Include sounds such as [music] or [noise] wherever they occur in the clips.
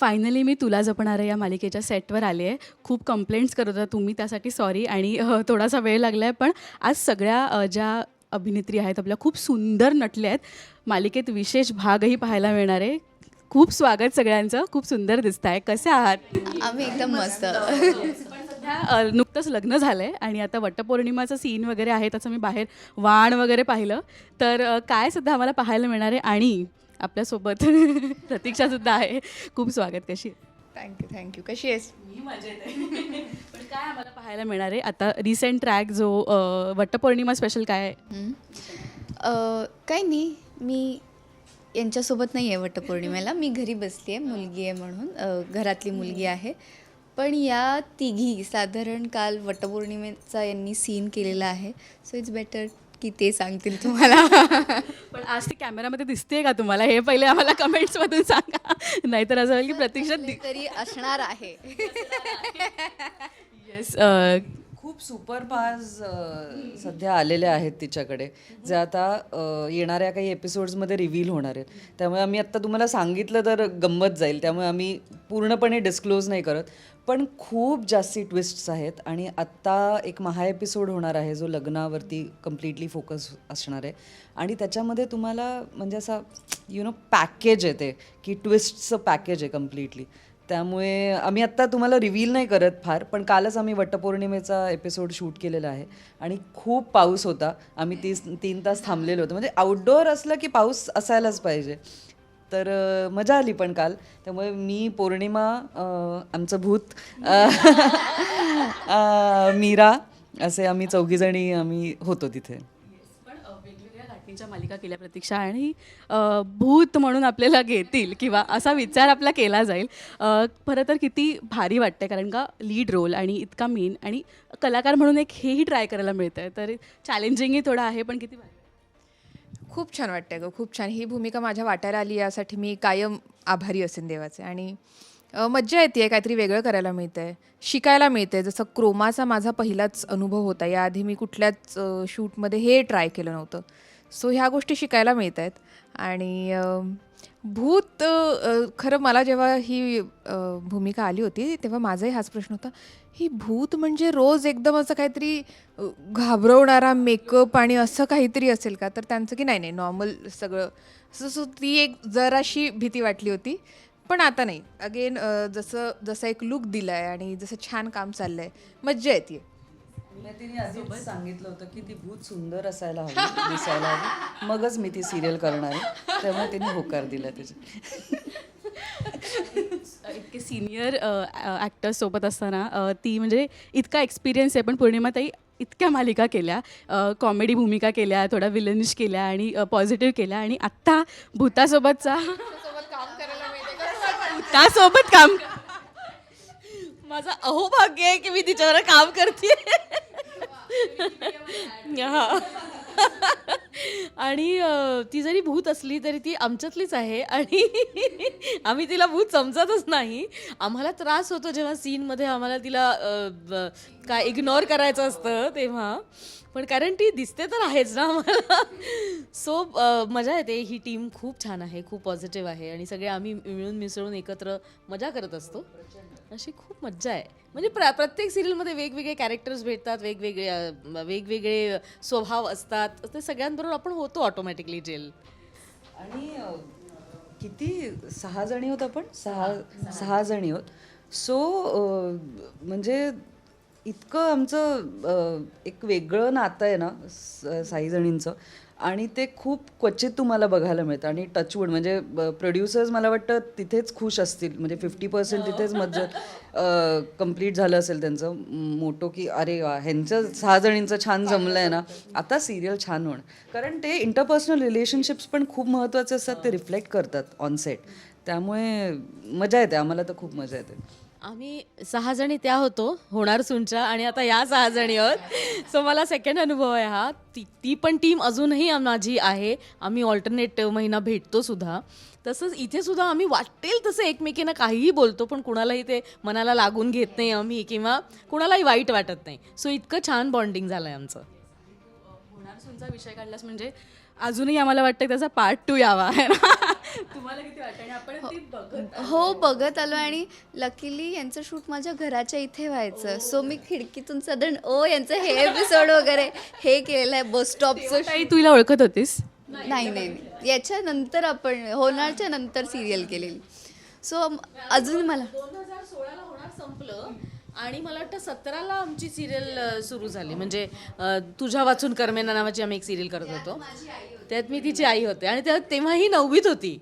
Finally मी तुला जपणाऱ्या या मालिकेच्या सेटवर आले आहे. खूप कंप्लेंट्स करत होता तुम्ही त्यासाठी सॉरी आणि थोडासा वेळ लागला आहे पण आज सगळ्या ज्या अभिनेत्री आहेत आपल्या खूप सुंदर नटल्या आहेत मालिकेत विशेष भागही पाहायला मिळणार आहे. खूप स्वागत सगळ्यांचं. खूप सुंदर दिसत आहे कसे आहात? आम्ही एकदम मस्त. नुकतंच लग्न झालं आहे आणि आता वटपौर्णिमाचं सीन वगैरे आहे त्याचं मी बाहेर वाण वगैरे पाहिलं. तर काय सध्या आम्हाला पाहायला मिळणार आहे? आणि आपल्यासोबत [laughs] प्रतीक्षासुद्धा आहे. खूप स्वागत. कशी? थँक्यू थँक्यू कशी आहेस? मी मजेत आहे. [laughs] पण काय आम्हाला पाहायला मिळणार आहे? आता रिसेंट ट्रॅक जो वटपौर्णिमा स्पेशल काय आहे? काही नाही. मी यांच्यासोबत नाही आहे वटपौर्णिमेला. मी घरी बसली आहे मुलगी आहे म्हणून घरातली मुलगी आहे. पण या तिघी साधारण काल वटपौर्णिमेचा यांनी सीन केलेला आहे. सो इट्स बेटर की ते सांगतील तुम्हाला. [laughs] पण आज ती कॅमेरामध्ये दिसते का तुम्हाला? हे पहिले आम्हाला कमेंट्समधून सांगा. नाहीतर असं होईल की प्रतीक्षात तरी असणार आहे. येस खूप सुपर पास सध्या आलेले आहेत तिच्याकडे. जे आता अ, येणाऱ्या काही एपिसोड्समध्ये रिव्हील होणार आहेत. त्यामुळे आम्ही आत्ता तुम्हाला सांगितलं तर गंमत जाईल. त्यामुळे आम्ही पूर्णपणे डिस्क्लोज नाही करत. पण खूप जास्ती ट्विस्ट्स आहेत आणि आत्ता एक महा एपिसोड होणार आहे जो लग्नावरती कम्प्लिटली फोकस असणार आहे. आणि त्याच्यामध्ये तुम्हाला म्हणजे असा यु नो पॅकेज आहे ते की ट्विस्टचं पॅकेज आहे कम्प्लिटली त्यामुळे आम्ही आत्ता तुम्हाला रिव्हील नाही करत फार पण कालच आम्ही वटपौर्णिमेचा एपिसोड शूट केलेला आहे. आणि खूप पाऊस होता. आम्ही तीस तीन तास थांबलेलो होतो. म्हणजे आउटडोअर असलं की पाऊस असायलाच पाहिजे. तर मजा आली पण काल. त्यामुळे मी पौर्णिमा आमचं भूत मीरा असे आम्ही चौघीजणी आम्ही होतो तिथे. वेगवेगळ्या मालिका केल्या प्रतीक्षा आणि भूत म्हणून आपल्याला घेतील किंवा असा विचार आपला केला जाईल. खरं तर किती भारी वाटतं कारण का लीड रोल आणि इतका मेन आणि कलाकार म्हणून एक हेही ट्राय करायला मिळतं आहे तर चॅलेंजिंगही थोडं आहे पण किती भारी. खूप छान वाटतंय गं खूप छान. ही भूमिका माझ्या वाट्याला आली यासाठी मी कायम आभारी असेन देवाचे. आणि अ, मज्जा येते काहीतरी वेगळं करायला मिळतंय शिकायला मिळतंय. जसं क्रोमाचा माझा पहिलाच अनुभव होता. याआधी मी कुठल्याच अ, शूटमध्ये हे ट्राय केलं नव्हतं. सो ह्या गोष्टी शिकायला मिळत आहेत आणि अ, भूत खरं मला जेव्हा ही भूमिका आली होती तेव्हा माझाही हाच प्रश्न होता ही भूत म्हणजे रोज एकदम असं काहीतरी घाबरवणारा मेकअप आणि असं काहीतरी असेल का? तर त्यांचं की नाही नाही नॉर्मल सगळं. असं ती एक जराशी भीती वाटली होती पण आता नाही. अगेन जसं जसं एक लुक दिला आहे आणि जसं छान काम चाललं आहे मज्जा येते तिने आधीच सांगितलं होतं की ती भूत सुंदर असायला हवी दिसायला हवी. मगच मी ती सिरियल करणार आहे. त्यामुळे तिने होकार दिला त्याची [laughs] इतके सिनियर ॲक्टर्स सोबत असताना ती म्हणजे इतका एक्सपिरियन्स आहे पण पौर्णिमाताई इतक्या मालिका केल्या कॉमेडी भूमिका केल्या थोड्या विलनिश केल्या आणि पॉझिटिव्ह केल्या आणि आत्ता भूतासोबतचा भूतासोबत काम माझं अहोभाग्य आहे की मी तिच्यावर काम करते आणि ती जरी भूत असली तरी ती आमच्यातलीच आहे आणि आम्ही तिला भूत समजतच नाही. आम्हाला त्रास होतो जेव्हा सीनमध्ये आम्हाला तिला काय इग्नोर करायचं असतं तेव्हा. पण कारण ती दिसते तर आहेच ना आम्हाला. सो मजा येते. ही टीम खूप छान आहे खूप पॉझिटिव्ह आहे आणि सगळे आम्ही मिळून मिसळून एकत्र मजा करत असतो. अशी खूप मज्जा आहे. म्हणजे प्र प्रत्येक सिरियलमध्ये वेगवेगळे कॅरेक्टर्स भेटतात वेगवेगळे वेगवेगळे स्वभाव असतात. ते सगळ्यांबरोबर आपण होतो ऑटोमॅटिकली जेल आणि किती सहा जणी होत आपण? सहा सहा जणी होत. सो म्हणजे इतकं आमचं एक वेगळं नातं आहे ना स- साई जणींचं. आणि ते खूप क्वचित तुम्हाला बघायला मिळतं. आणि टचवूड म्हणजे प्रोड्युसर्स मला वाटतं तिथेच खुश असतील. म्हणजे फिफ्टी पर्सेंट तिथेच मज्जा कंप्लीट झालं असेल त्यांचं. मोटो की अरे वा ह्यांचं सहा जणींचं छान जमलं आहे ना. आता सिरियल छान होणं कारण ते इंटरपर्सनल रिलेशनशिप्स पण खूप महत्त्वाचे असतात. ते रिफ्लेक्ट करतात ऑन सेट त्यामुळे मजा येते. आम्हाला तर खूप मजा येते. आम्ही सहा जणी त्या होतो होणार सुनच्या आणि आता या सहा जणी आहोत. सो मला सेकंड अनुभव आहे हा. ती ती पण टीम अजूनही माझी आहे. आम्ही ऑल्टरनेट महिना भेटतो सुद्धा. तसंच इथे सुद्धा आम्ही वाटेल तसं एकमेकींना काहीही बोलतो पण कुणालाही ते मनाला लागून घेत नाही आम्ही किंवा कुणालाही वाईट वाटत नाही. सो इतकं छान बॉन्डिंग झालं आहे आमचं. होणार सुनचा विषय काढलास म्हणजे अजूनही आम्हाला वाटतं की त्याचा पार्ट टू यावा. आहे [laughs] ना तुम्हाला किती वाटतं? आणि आपण ती बघत हो बघत आलो आणि लकीली यांचं शूट माझ्या घराच्या इथे व्हायचं. सो मी खिडकीतून साधारण ओ यांचं हे एपिसोड वगैरे हे केलेलं आहे बस स्टॉपचं ताई तू हिला ओळखत होतीस? नाही नाही नाही याच्यानंतर आपण होणारच्या नंतर सिरियल केलेली. सो अजून मला. दोन हजार सोळाला होणार संपलं. आणि मला वाटतं सतराला आमची सिरियल सुरू झाली. म्हणजे अ, तुझ्या वाचून कर्मेना नावाची आम्ही एक सिरियल करत होतो. त्यात मी तिची आई होते. आणि तेव्हा तेव्हा ही नववीत होती.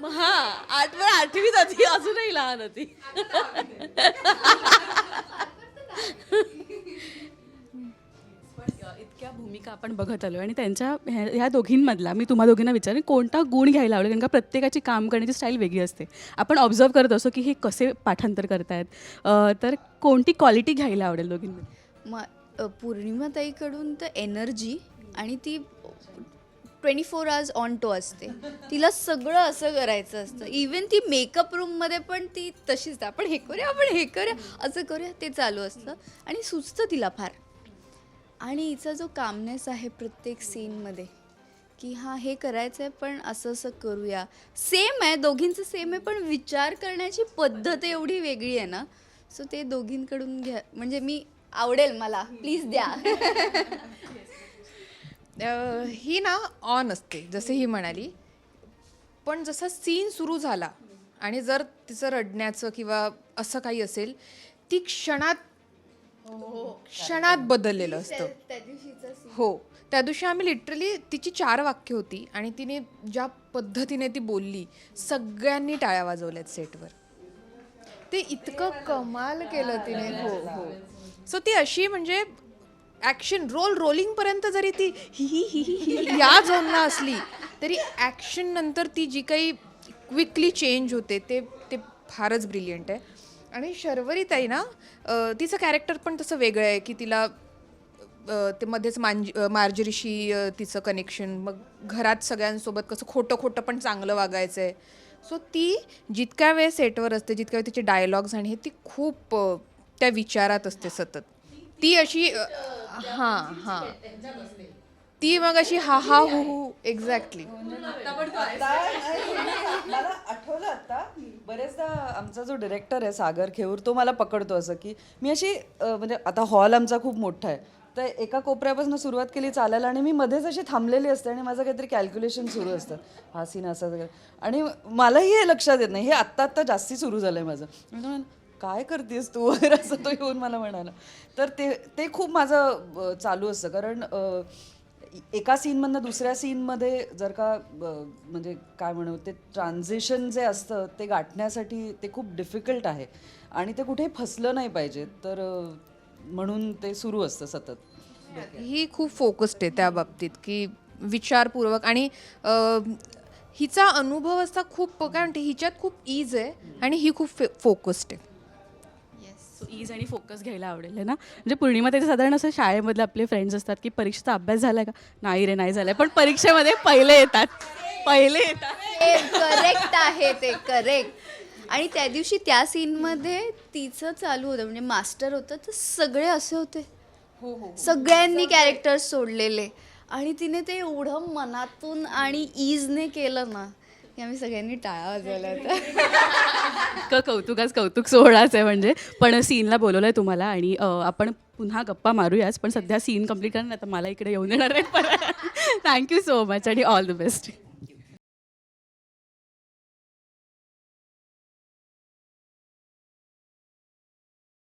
मग हा आठवर आठवीत होती अजूनही लहान होती. [laughs] इतक्या भूमिका आपण बघत आलो आणि त्यांच्या ह्या ह्या दोघींमधला मी तुम्हा दोघींना विचारेन कोणता गुण घ्यायला आवडेल? कारण का प्रत्येकाची काम करण्याची स्टाईल वेगळी असते. आपण ऑब्झर्व करत असतो की हे कसे पाठांतर करतायत. तर कोणती क्वालिटी घ्यायला आवडेल दोघींमध्ये? म पूर्णिमाताईकडून तर एनर्जी आणि ती twenty four hours on to असते. तिला सगळं असं करायचं असतं. इवन ती मेकअप रूममध्ये पण ती तशीच आहे. आपण हे करूया आपण हे करूया असं करूया ते चालू असतं. आणि सुचतं तिला फार. आणि हिचा जो कामनेस आहे प्रत्येक सीनमध्ये की हां हे करायचं आहे पण असं असं करूया. सेम आहे दोघींचं सेम आहे पण विचार करण्याची पद्धत एवढी वेगळी आहे ना सो ते दोघींकडून घ्या. म्हणजे मी आवडेल मला. प्लीज द्या. [laughs] ही ना ऑन असते जसे ही म्हणाली. पण जसा सीन सुरू झाला आणि जर तिचं रडण्याचं किंवा असं काही असेल ती क्षणात क्षणात बदललेलं असतं. हो. त्या दिवशी आम्ही लिटरली तिची चार वाक्य होती आणि तिने ज्या पद्धतीने ती बोलली सगळ्यांनी टाळ्या वाजवल्यात सेटवर ते इतकं कमाल केलं तिने. हो हो. सो ती अशी म्हणजे ॲक्शन रोल रोलिंगपर्यंत जरी ती ही ही ही ही ही या झोनला असली तरी ॲक्शन नंतर ती जी काही क्विकली चेंज होते ते ते फारच ब्रिलियंट आहे. आणि शर्वरी ताई ना तिचं कॅरेक्टर पण तसं वेगळं आहे की तिला अ, ते मध्येच मांज अ, मार्जरीशी अ, तिचं कनेक्शन मग घरात सगळ्यांसोबत कसं खोटं खोटं पण चांगलं वागायचं आहे सो ती जितक्या वेळ सेटवर असते जितक्या वेळ तिचे डायलॉग्स आणि हे ती खूप अ, त्या विचारात असते सतत ती अशी अ, हां हां ती मग अशी हा हा हु हु एक्झॅक्टली मला आठवलं आता बरेचदा आमचा जो डिरेक्टर आहे सागर खेऊर तो मला पकडतो असं की मी अशी म्हणजे आता हॉल आमचा खूप मोठा आहे. तर एका कोपऱ्यापासून सुरुवात केली चालायला आणि मी मध्येच अशी थांबलेली असते आणि माझं काहीतरी कॅल्क्युलेशन सुरू असतं. हा सीन असा वगैरे आणि मलाही हे लक्षात येत नाही. हे आत्ता आत्ता जास्ती सुरू झालं आहे माझं. मी म्हणून, काय करतेस तू? वगैरे [laughs] असं तो येऊन मला म्हणाला. तर ते ते खूप माझं चालू असतं. कारण एका सीनमधनं दुसऱ्या सीनमध्ये जर का ब- म्हणजे काय म्हणू ते ट्रान्झिशन जे असतं ते गाठण्यासाठी ते खूप डिफिकल्ट आहे. आणि ते कुठेही फसलं नाही पाहिजे. तर म्हणून ते सुरू असतं सतत. ही खूप फोकस्ड आहे त्या बाबतीत की विचारपूर्वक आणि हिचा अनुभव असा खूप काय म्हणते हिच्यात खूप ईज आहे आणि ही खूप फोकस्ड आहे. ईज आणि फोकस घ्यायला आवडेल है ना? म्हणजे पूर्णिमा त्याचे साधारण असं शाळेमधले आपले फ्रेंड्स असतात की परीक्षेचा अभ्यास झाला का? नाही रे नाही झालाय पण परीक्षेमध्ये पहिले येतात. पहिले येतात. करेक्ट आहे ते करेक्ट आणि त्या दिवशी त्या सीनमध्ये तिचं चालू होतं म्हणजे मास्टर होतं तर सगळे असे होते. सगळ्यांनी कॅरेक्टर सोडलेले. आणि तिने ते एवढं मनातून आणि ईजने केलं ना की आम्ही सगळ्यांनी टाळा वाजवला होता इतकं कौतुकाच कौतुक सोहळाच आहे म्हणजे. पण सीनला बोलवलं आहे तुम्हाला आणि अं, आपण पुन्हा गप्पा मारूयाच पण सध्या सीन कंप्लीट करा ना तर मला इकडे येऊन येणार आहे थँक्यू सो मच आणि ऑल द बेस्ट